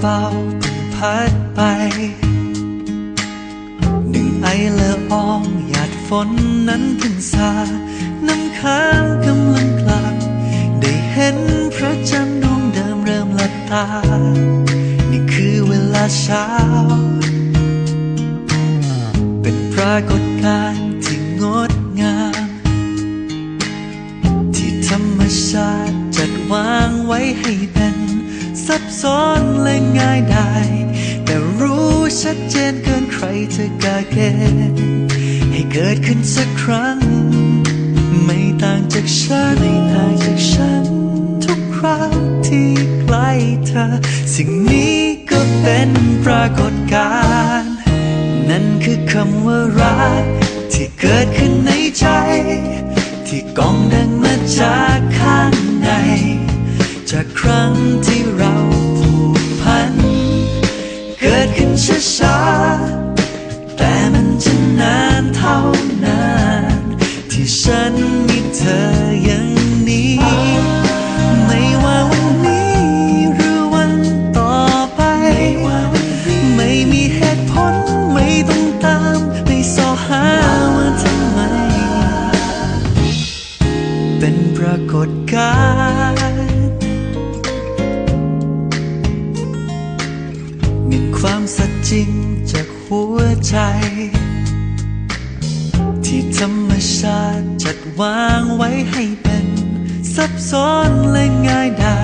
เบาๆเพิ่งพัดไป หนึ่งไอละอองหยาดฝนนั้นเพิ่งสา น้ำค้างกำลังกลับ ได้เห็นพระจันทร์ดวงเดิมเริ่มหลับตา นี่คือเวลาเช้า เป็นปรากฏการณ์ที่งดงาม ที่ธรรมชาติจัดวางไว้ให้ บซ้อนและง่ายได้ แต่รู้ชัดเจนเกินใครจะกาเกณให้เกิดขึ้นสักครั้ง ไม่ต่างจากฉันไม่ต่างจากฉัน ทุกครั้งที่ใกล้เธอ สิ่งนี้ก็เป็นปรากฏการณ์นั่นคือคำว่ารัก กฏการหนึ่งความสัจจริงจากหัวใจ ที่ธรรมชาติจัดวางไว้ให้เป็นซับซ้อนและง่ายได้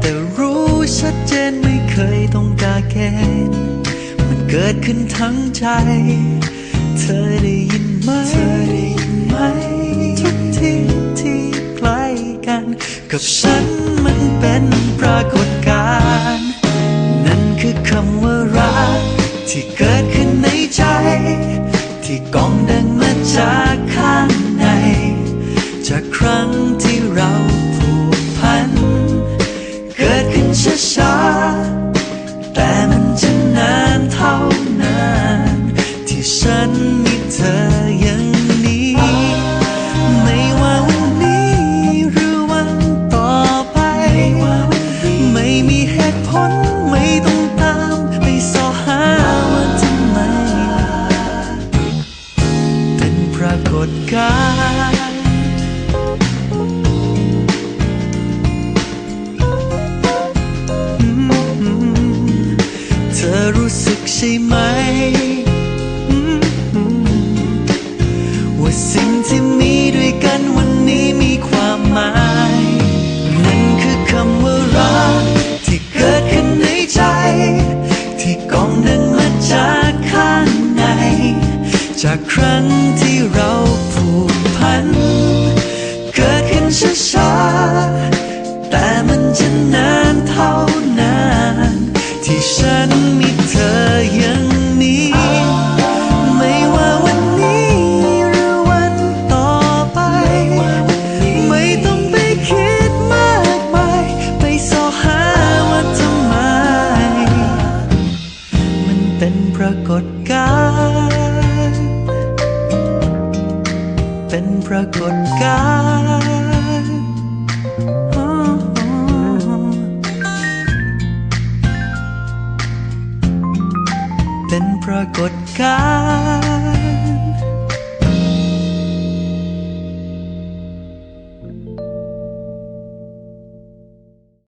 แต่รู้ชัดเจนไม่เคยต้องกาเกณฑ์มันเกิดขึ้นทั้งใจ เธอได้ยิน มาจากข้างใน จากครั้งที่เราผูกพัน เกิดขึ้นช้าๆากฏการเธอรู้สึกใช่ไหม ว่าสิ่งที่มีด้วยกัน ที่เราผูกพัน เกิดขึ้นช้าๆแต่มันจะนานเท่านาน ที่ฉันมีเธออย่างนี้ ไม่ว่าวันนี้หรือวันต่อไป ไม่ต้องไปคิดมากมาย ไปสอหาว่าทำไม มันเป็นปรากฏการ เป็นปรากฏการณ์เป็นปรากฏการณ์